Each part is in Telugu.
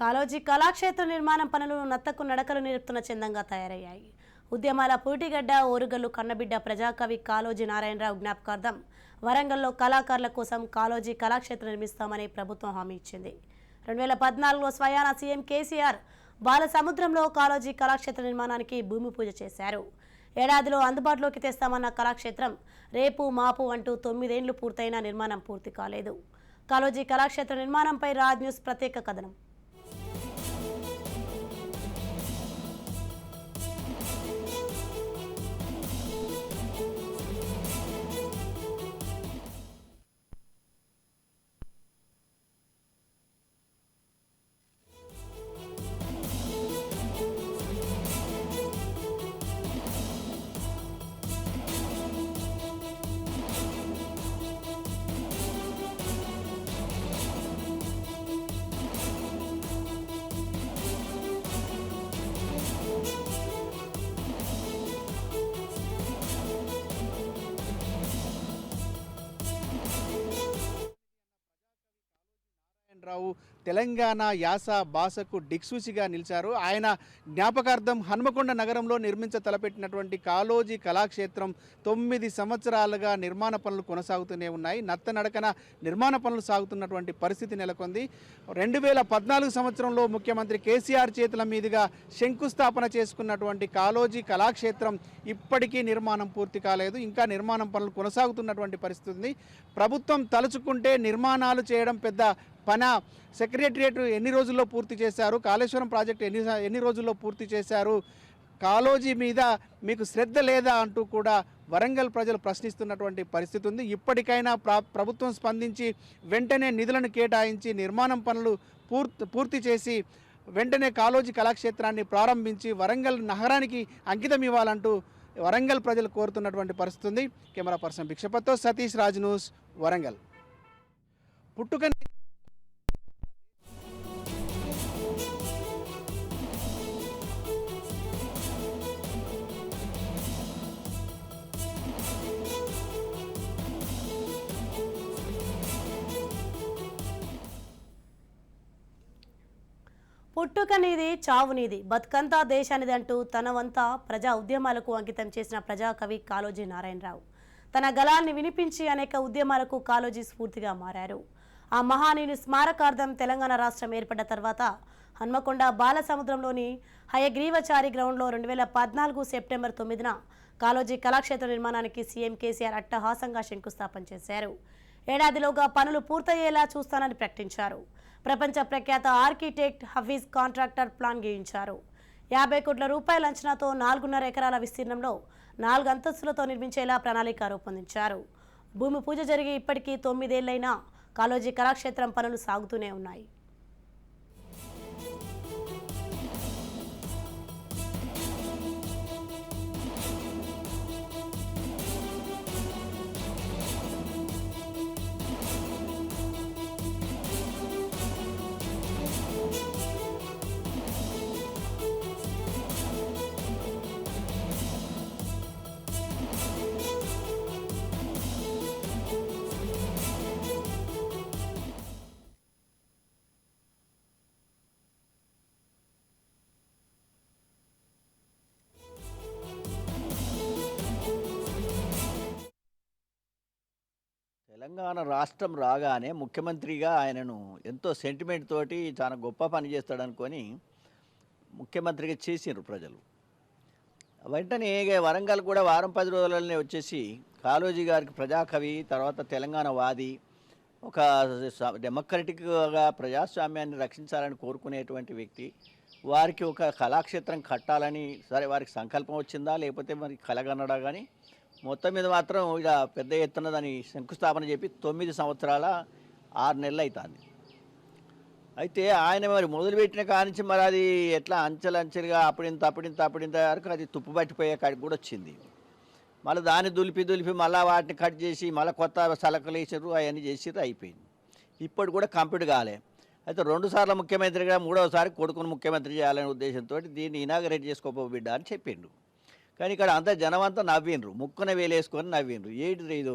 కాలోజీ కళాక్షేత్ర నిర్మాణం పనులు నత్తకు నడకలు నిలుపుతున్న చందంగా తయారయ్యాయి. ఉద్యమాల పూటిగడ్డ ఓరుగల్లు కన్నబిడ్డ ప్రజాకవి కాలోజీ నారాయణరావు జ్ఞాపకార్థం వరంగల్లో కళాకారుల కోసం కాలోజీ కళాక్షేత్రం నిర్మిస్తామని ప్రభుత్వం హామీ ఇచ్చింది. రెండు వేల పద్నాలుగులో స్వయాన సీఎం కేసీఆర్ బాలసముద్రంలో కాలోజీ కళాక్షేత్ర నిర్మాణానికి భూమి పూజ చేశారు. ఏడాదిలో అందుబాటులోకి తెస్తామన్న కళాక్షేత్రం రేపు మాపు అంటూ తొమ్మిదేండ్లు పూర్తయినా నిర్మాణం పూర్తి కాలేదు. కాలోజీ కళాక్షేత్ర నిర్మాణంపై రాజ్ న్యూస్ ప్రత్యేక కథనం. రావు తెలంగాణ యాస భాషకు దిక్సూచిగా నిలిచారు. ఆయన జ్ఞాపకార్థం హన్మకొండ నగరంలో నిర్మించ తలపెట్టినటువంటి కాలోజీ కళాక్షేత్రం తొమ్మిది సంవత్సరాలుగా నిర్మాణ పనులు కొనసాగుతూనే ఉన్నాయి. నత్తనడకన నిర్మాణ పనులు సాగుతున్నటువంటి పరిస్థితి నెలకొంది. రెండు వేల పద్నాలుగు సంవత్సరంలో ముఖ్యమంత్రి కేసీఆర్ చేతుల మీదుగా శంకుస్థాపన చేసుకున్నటువంటి కాలోజీ కళాక్షేత్రం ఇప్పటికీ నిర్మాణం పూర్తి కాలేదు. ఇంకా నిర్మాణం పనులు కొనసాగుతున్నటువంటి పరిస్థితి ఉంది. ప్రభుత్వం తలుచుకుంటే నిర్మాణాలు చేయడం పెద్ద పన సెక్రటరియట్ ఎన్ని రోజుల్లో పూర్తి చేశారు? కాళేశ్వరం ప్రాజెక్టు ఎన్ని ఎన్ని రోజుల్లో పూర్తి చేశారు? కాలోజీ మీద మీకు శ్రద్ధ లేదా అంటూ కూడా వరంగల్ ప్రజలు ప్రశ్నిస్తున్నటువంటి పరిస్థితి ఉంది. ఇప్పటికైనా ప్రభుత్వం స్పందించి వెంటనే నిధులను కేటాయించి నిర్మాణం పనులు పూర్తి పూర్తి చేసి వెంటనే కాలోజీ కళాక్షేత్రాన్ని ప్రారంభించి వరంగల్ నగరానికి అంకితం ఇవ్వాలంటూ వరంగల్ ప్రజలు కోరుతున్నటువంటి పరిస్థితి ఉంది. కెమెరా పర్సన్ భిక్షపత్తో సతీష్ రాజ్ న్యూస్ వరంగల్. పుట్టుక పుట్టుక నీది బతుకంతా దేశానిది అంటూ తన వంతా ప్రజా ఉద్యమాలకు అంకితం చేసిన ప్రజాకవి కాళోజీ నారాయణరావు. తన గలాన్ని వినిపించి అనేక ఉద్యమాలకు కాలోజీ స్ఫూర్తిగా మారారు. ఆ మహానీయుని స్మారకార్థం తెలంగాణ రాష్ట్రం ఏర్పడ్డ తర్వాత హన్మకొండ బాలసముద్రంలోని హయగ్రీవచారి గ్రౌండ్లో రెండు వేల పద్నాలుగు సెప్టెంబర్ తొమ్మిదిన కాళోజీ కళాక్షేత్ర నిర్మాణానికి సీఎం కేసీఆర్ అట్టహాసంగా శంకుస్థాపన చేశారు. ఏడాదిలోగా పనులు పూర్తయ్యేలా చూస్తానని ప్రకటించారు. ప్రపంచ ప్రఖ్యాత ఆర్కిటెక్ట్ హఫీజ్ కాంట్రాక్టర్ ప్లాన్ గీయించారు. యాభై కోట్ల రూపాయల అంచనాతో నాలుగున్నర ఎకరాల విస్తీర్ణంలో నాలుగు అంతస్తులతో నిర్మించేలా ప్రణాళిక రూపొందించారు. భూమి పూజ జరిగి ఇప్పటికీ తొమ్మిదేళ్ళైనా కాళోజీ కళాక్షేత్రం పనులు సాగుతూనే ఉన్నాయి. తెలంగాణ రాష్ట్రం రాగానే ముఖ్యమంత్రిగా ఆయనను ఎంతో సెంటిమెంట్ తోటి చాలా గొప్ప పని చేస్తాడనుకొని ముఖ్యమంత్రిగా చేసిండ్రు ప్రజలు. వెంటనే వరంగల్ కూడా వారం పది రోజులనే వచ్చేసి కాళోజీ గారికి ప్రజాకవి తర్వాత తెలంగాణ వాది ఒక డెమోక్రటిక్గా ప్రజాస్వామ్యాన్ని రక్షించాలని కోరుకునేటువంటి వ్యక్తి. వారికి ఒక కళాక్షేత్రం కట్టాలని సరే వారికి సంకల్పం వచ్చిందా? లేకపోతే మరి కలగనడా కానీ మొత్తం మీద మాత్రం ఇక పెద్ద ఎత్తున దాని శంకుస్థాపన చెప్పి తొమ్మిది సంవత్సరాల ఆరు నెలలు అవుతుంది అయితే ఆయన మరి మొదలుపెట్టిన కానించి మరి అది ఎట్లా అంచెలంచెలుగా అప్పుడింత అప్పుడింత అప్పుడింత వరకు అది తుప్పు పట్టిపోయే కాడికి కూడా వచ్చింది. మళ్ళీ దాన్ని దులిపి దులిపి మళ్ళీ వాటిని కట్ చేసి మళ్ళీ కొత్త సలకలు వేసారు అవన్నీ చేసిర్రు అయిపోయింది. ఇప్పుడు కూడా కంప్లీట్ కాలే. అయితే రెండు సార్లు ముఖ్యమంత్రిగా మూడవసారి కొడుకును ముఖ్యమంత్రి చేయాలనే ఉద్దేశంతో దీన్ని ఇనాగరేట్ చేసుకోపో బిడ్డ అని చెప్పిండు. కానీ ఇక్కడ అంతా జనం అంతా నవ్విండ్రు. ముక్కున వేలేసుకొని నవ్విండ్రు. ఏంటి ఇది?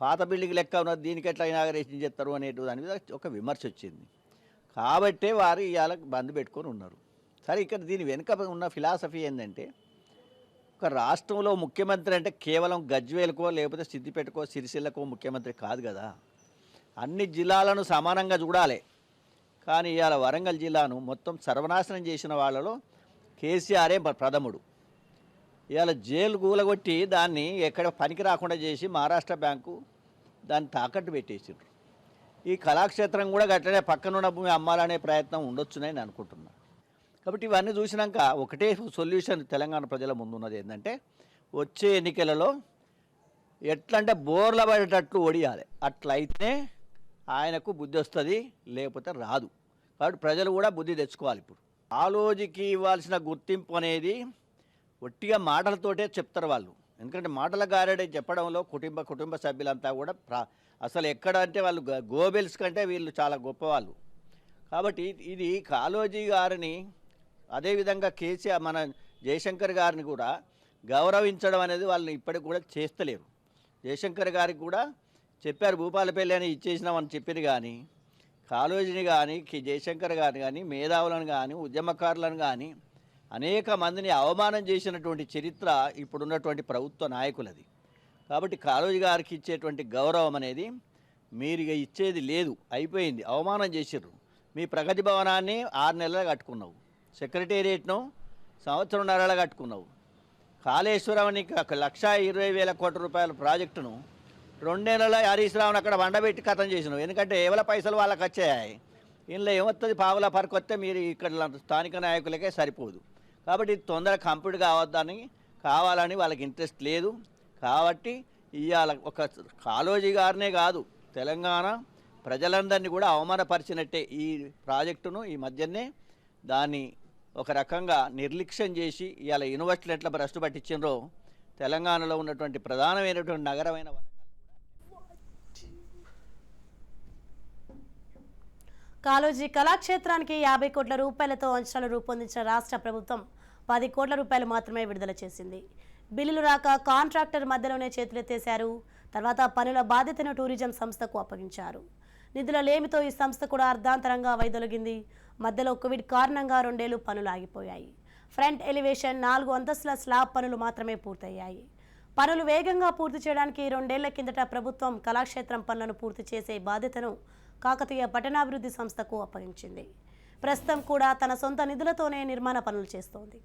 పాత బిల్డింగ్ లెక్క ఉన్నది. దీనికి ఎట్లా ఇనాగరేషన్ చేస్తారు అనేటు దాని మీద ఒక విమర్శ వచ్చింది. కాబట్టే వారు ఇవాళ బంద్ పెట్టుకొని ఉన్నారు. సరే ఇక్కడ దీని వెనుక ఉన్న ఫిలాసఫీ ఏంటంటే ఒక రాష్ట్రంలో ముఖ్యమంత్రి అంటే కేవలం గజ్వేలకో లేకపోతే సిద్దిపేటకో సిరిసిల్లకో ముఖ్యమంత్రి కాదు కదా. అన్ని జిల్లాలను సమానంగా చూడాలి. కానీ ఇవాళ వరంగల్ జిల్లాను మొత్తం సర్వనాశనం చేసిన వాళ్ళలో కేసీఆరే ప్రథముడు. ఇవాళ జైలు కూలగొట్టి దాన్ని ఎక్కడ పనికి రాకుండా చేసి మహారాష్ట్ర బ్యాంకు దాన్ని తాకట్టు పెట్టేసిండ్రు. ఈ కళాక్షేత్రం కూడా గట్లనే పక్కనున్న భూమి అమ్మాలనే ప్రయత్నం ఉండొచ్చునని నేను అనుకుంటున్నాను కాబట్టి ఇవన్నీ చూసినాక ఒకటే సొల్యూషన్ తెలంగాణ ప్రజల ముందున్నది ఏంటంటే వచ్చే ఎన్నికలలో ఎట్లంటే బోర్ల పడేటట్లు ఒడియాలి. అట్లయితే ఆయనకు బుద్ధి వస్తుంది లేకపోతే రాదు. కాబట్టి ప్రజలు కూడా బుద్ధి తెచ్చుకోవాలి ఇప్పుడు. ఆలోచికి ఇవ్వాల్సిన గుర్తింపు అనేది ఒట్టిగా మాటలతోటే చెప్తారు వాళ్ళు. ఎందుకంటే మాటల గారడే చెప్పడంలో కుటుంబ కుటుంబ సభ్యులంతా కూడా ప్రా అసలు ఎక్కడ అంటే వాళ్ళు గ- గోబెల్స్ కంటే వీళ్ళు చాలా గొప్పవాళ్ళు. కాబట్టి ఇది కాలోజీ గారిని అదేవిధంగా కేసీఆర్ మన జయశంకర్ గారిని కూడా గౌరవించడం అనేది వాళ్ళని ఇప్పటికి కూడా చేస్తలేరు. జయశంకర్ గారికి కూడా చెప్పారు భూపాలపల్లి అని ఇచ్చేసినామని చెప్పింది కానీ కాలోజీని కానీ జయశంకర్ గారిని కానీ మేధావులను కానీ ఉద్యమకారులను కానీ అనేక మందిని అవమానం చేసినటువంటి చరిత్ర ఇప్పుడున్నటువంటి ప్రభుత్వ నాయకులది. కాబట్టి కాళోజీ గారికి ఇచ్చేటువంటి గౌరవం అనేది మీరు ఇచ్చేది లేదు అయిపోయింది అవమానం చేసిర్రు. మీ ప్రగతి భవనాన్ని ఆరు నెలలు కట్టుకున్నావు సెక్రటేరియట్ను సంవత్సరంన్నరలో కట్టుకున్నావు. కాళేశ్వరంని ఒక లక్ష ఇరవై వేల కోట్ల రూపాయల ప్రాజెక్టును రెండు నెలల హరీశ్రావుని అక్కడ వండబెట్టి కథం చేసినావు. ఎందుకంటే ఎవల పైసలు వాళ్ళకి వచ్చాయి ఇందులో ఏమొస్తుంది పావుల పరకు వస్తే మీరు ఇక్కడ స్థానిక నాయకులకే సరిపోదు. కాబట్టి తొందర కంప్లీట్ కావద్దని కావాలని వాళ్ళకి ఇంట్రెస్ట్ లేదు. కాబట్టి ఇవాళ ఒక కాలోజీ గారినే కాదు తెలంగాణ ప్రజలందరినీ కూడా అవమానపరిచినట్టే ఈ ప్రాజెక్టును ఈ మధ్యనే దాన్ని ఒక రకంగా నిర్లక్ష్యం చేసి ఇవాళ యూనివర్సిటీలు ఎట్లా భ్రష్టు పట్టించిండ్రో తెలంగాణలో ఉన్నటువంటి ప్రధానమైనటువంటి నగరమైన కాలోజీ కళాక్షేత్రానికి యాభై కోట్ల రూపాయలతో అంచనాలు రూపొందించిన రాష్ట్ర ప్రభుత్వం పది కోట్ల రూపాయలు మాత్రమే విడుదల చేసింది. బిల్లులు రాక కాంట్రాక్టర్ మధ్యలోనే చేతులెత్తేశారు. తర్వాత పనుల బాధ్యతను టూరిజం సంస్థకు అప్పగించారు. నిధుల లేమితో ఈ సంస్థ కూడా అర్ధాంతరంగా వైదొలిగింది. మధ్యలో కోవిడ్ కారణంగా రెండేళ్ళు పనులు ఆగిపోయాయి. ఫ్రంట్ ఎలివేషన్ నాలుగు అంతస్తుల స్లాబ్ పనులు మాత్రమే పూర్తయ్యాయి. పనులు వేగంగా పూర్తి చేయడానికి రెండేళ్ళ కిందట ప్రభుత్వం కళాక్షేత్రం పనులను పూర్తి చేసే బాధ్యతను కాకతీయ పట్టణాభివృద్ధి సంస్థకు అప్పగించింది. ప్రస్తుతం కూడా తన సొంత నిధులతోనే నిర్మాణ పనులు చేస్తోంది.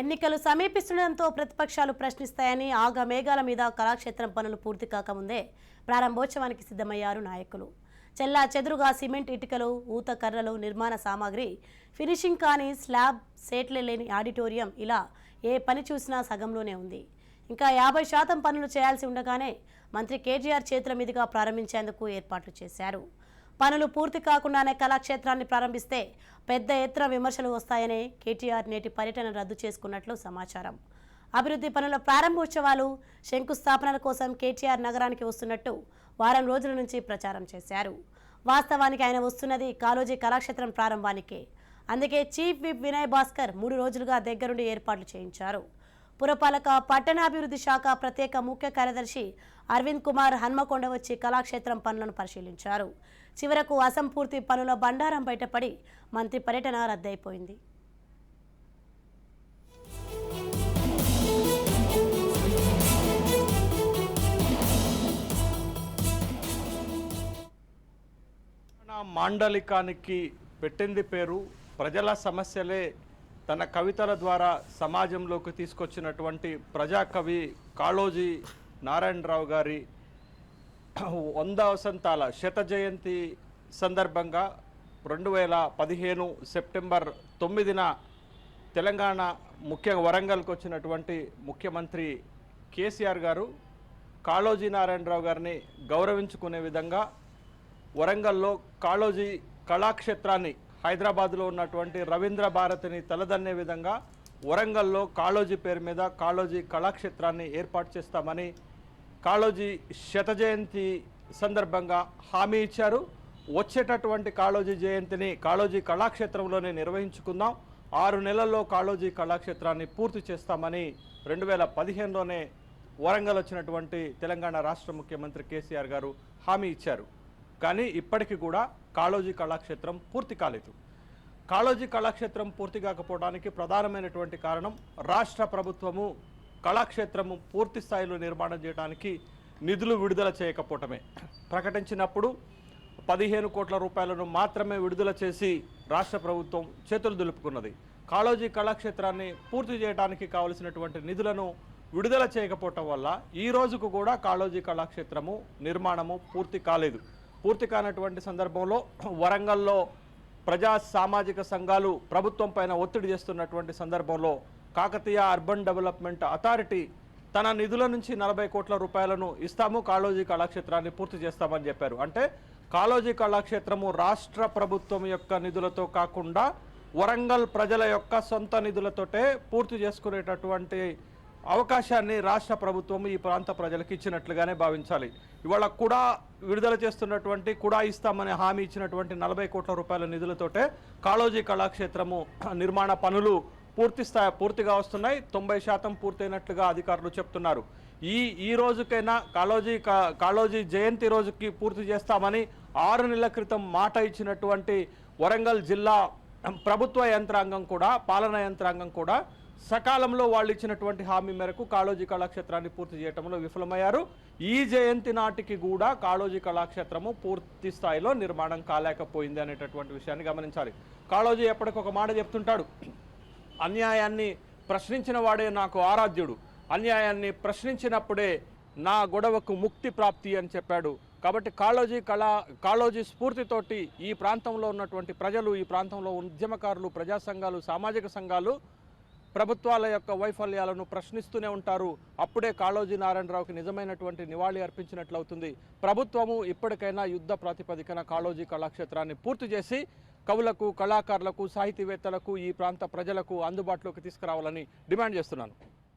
ఎన్నికలు సమీపిస్తుండటంతో ప్రతిపక్షాలు ప్రశ్నిస్తాయని ఆగ మేఘాల మీద కళాక్షేత్రం పనులు పూర్తి కాకముందే ప్రారంభోత్సవానికి సిద్ధమయ్యారు నాయకులు. చెల్లా చెదురుగా సిమెంట్ ఇటుకలు ఊత కర్రలు నిర్మాణ సామాగ్రి ఫినిషింగ్ కాని స్లాబ్ సేట్లే లేని ఆడిటోరియం ఇలా ఏ పని చూసినా సగంలోనే ఉంది. ఇంకా యాభై శాతం పనులు చేయాల్సి ఉండగానే మంత్రి కేటీఆర్ చేతుల మీదుగా ప్రారంభించేందుకు ఏర్పాట్లు చేశారు. పనులు పూర్తి కాకుండానే కళాక్షేత్రాన్ని ప్రారంభిస్తే పెద్ద ఎత్తున విమర్శలు వస్తాయని కేటీఆర్ నేటి పర్యటన రద్దు చేసుకున్నట్లు సమాచారం. అభివృద్ధి పనుల ప్రారంభోత్సవాలు శంకుస్థాపనల కోసం కేటీఆర్ నగరానికి వస్తున్నట్టు వారం రోజుల నుంచి ప్రచారం చేశారు. వాస్తవానికి ఆయన వస్తున్నది కాలోజీ కళాక్షేత్రం ప్రారంభానికే. అందుకే చీఫ్ విప్ వినయ్ భాస్కర్ మూడు రోజులుగా దగ్గరుండి ఏర్పాట్లు చేయించారు. పురపాలక పట్టణాభివృద్ధి శాఖ ప్రత్యేక ముఖ్య కార్యదర్శి అరవింద్ కుమార్ హన్మకొండ వచ్చి కళాక్షేత్రం పనులను పరిశీలించారు. చివరకు అసంపూర్తి పనుల బండారం బయటపడి మంత్రి పర్యటన రద్దయిపోయింది. మాండలికానికి పెట్టింది పేరు ప్రజల సమస్యలే తన కవితల ద్వారా సమాజంలోకి తీసుకొచ్చినటువంటి ప్రజాకవి కాళోజీ నారాయణరావు గారి వంద వసంతాల శత జయంతి సందర్భంగా రెండు వేల పదిహేను సెప్టెంబర్ తొమ్మిదిన తెలంగాణ ముఖ్య వరంగల్కి వచ్చినటువంటి ముఖ్యమంత్రి కేసీఆర్ గారు కాళోజీ నారాయణరావు గారిని గౌరవించుకునే విధంగా వరంగల్లో కాళోజీ కళాక్షేత్రాన్ని హైదరాబాద్లో ఉన్నటువంటి రవీంద్ర భారతిని తలదన్నే విధంగా వరంగల్లో కాళోజీ పేరు మీద కాళోజీ కళాక్షేత్రాన్ని ఏర్పాటు చేస్తామని కాళోజీ శతజయంతి సందర్భంగా హామీ ఇచ్చారు. వచ్చేటటువంటి కాళోజీ జయంతిని కాళోజీ కళాక్షేత్రంలోనే నిర్వహించుకుందాం. ఆరు నెలల్లో కాళోజీ కళాక్షేత్రాన్ని పూర్తి చేస్తామని రెండు వేల పదిహేనులోనే వరంగల్ వచ్చినటువంటి తెలంగాణ రాష్ట్ర ముఖ్యమంత్రి కేసీఆర్ గారు హామీ ఇచ్చారు. కానీ ఇప్పటికీ కూడా కాళోజీ కళాక్షేత్రం పూర్తి కాలేదు. కాళోజీ కళాక్షేత్రం పూర్తి కాకపోవడానికి ప్రధానమైనటువంటి కారణం రాష్ట్ర ప్రభుత్వము కళాక్షేత్రము పూర్తి స్థాయిలో నిర్మాణం చేయడానికి నిధులు విడుదల చేయకపోవటమే. ప్రకటించినప్పుడు పదిహేను కోట్ల రూపాయలను మాత్రమే విడుదల చేసి రాష్ట్ర ప్రభుత్వం చేతులు దులుపుకున్నది. కాళోజీ కళాక్షేత్రాన్ని పూర్తి చేయడానికి కావలసినటువంటి నిధులను విడుదల చేయకపోవటం వల్ల ఈ రోజుకు కూడా కాళోజీ కళాక్షేత్రము నిర్మాణము పూర్తి కాలేదు. పూర్తి కానటువంటి సందర్భంలో వరంగల్లో ప్రజా సామాజిక సంఘాలు ప్రభుత్వం పైన ఒత్తిడి చేస్తున్నటువంటి సందర్భంలో కాకతీయ అర్బన్ డెవలప్మెంట్ అథారిటీ తన నిధుల నుంచి నలభై కోట్ల రూపాయలను ఇస్తాము. కాళోజీ కళాక్షేత్రాన్ని పూర్తి చేస్తామని చెప్పారు. అంటే కాళోజీ కళాక్షేత్రము రాష్ట్ర ప్రభుత్వం యొక్క నిధులతో కాకుండా వరంగల్ ప్రజల యొక్క సొంత నిధులతోటే పూర్తి చేసుకునేటటువంటి అవకాశాన్ని రాష్ట్ర ప్రభుత్వం ఈ ప్రాంత ప్రజలకు ఇచ్చినట్లుగానే భావించాలి. ఇవాళ కూడా విడుదల చేస్తున్నటువంటి కూడా ఇస్తామని హామీ ఇచ్చినటువంటి నలభై కోట్ల రూపాయల నిధులతోటే కాళోజీ కళాక్షేత్రము నిర్మాణ పనులు పూర్తి స్థాయి పూర్తిగా వస్తున్నాయి. తొంభై శాతం పూర్తయినట్లుగా అధికారులు చెప్తున్నారు. ఈ ఈ రోజుకైనా కాళోజీ కా- కాళోజీ జయంతి రోజుకి పూర్తి చేస్తామని ఆరు నెలల క్రితం మాట ఇచ్చినటువంటి వరంగల్ జిల్లా ప్రభుత్వ యంత్రాంగం కూడా పాలనా యంత్రాంగం కూడా సకాలంలో వాళ్ళు ఇచ్చినటువంటి హామీ మేరకు కాళోజీ కళాక్షేత్రాన్ని పూర్తి చేయడంలో విఫలమయ్యారు. ఈ జయంతి నాటికి కూడా కాళోజీ కళాక్షేత్రము పూర్తి స్థాయిలో నిర్మాణం కాలేకపోయింది అనేటటువంటి విషయాన్ని గమనించాలి. కాళోజీ ఎప్పటికొక మాట చెప్తుంటాడు. అన్యాయాన్ని ప్రశ్నించిన వాడే నాకు ఆరాధ్యుడు. అన్యాయాన్ని ప్రశ్నించినప్పుడే నా గొడవకు ముక్తి ప్రాప్తి అని చెప్పాడు. కాబట్టి కాళోజీ కళా కాళోజీ స్ఫూర్తితోటి ఈ ప్రాంతంలో ఉన్నటువంటి ప్రజలు ఈ ప్రాంతంలో ఉద్యమకారులు ప్రజా సంఘాలు సామాజిక సంఘాలు ప్రభుత్వాల యొక్క వైఫల్యాలను ప్రశ్నిస్తూనే ఉంటారు. అప్పుడే కాళోజీ నారాయణరావుకి నిజమైనటువంటి నివాళి అర్పించినట్లవుతుంది. ప్రభుత్వము ఇప్పటికైనా యుద్ధ ప్రాతిపదికన కాళోజీ కళాక్షేత్రాన్ని పూర్తి చేసి కవులకు కళాకారులకు సాహితీవేత్తలకు ఈ ప్రాంత ప్రజలకు అందుబాటులోకి తీసుకురావాలని డిమాండ్ చేస్తున్నాను.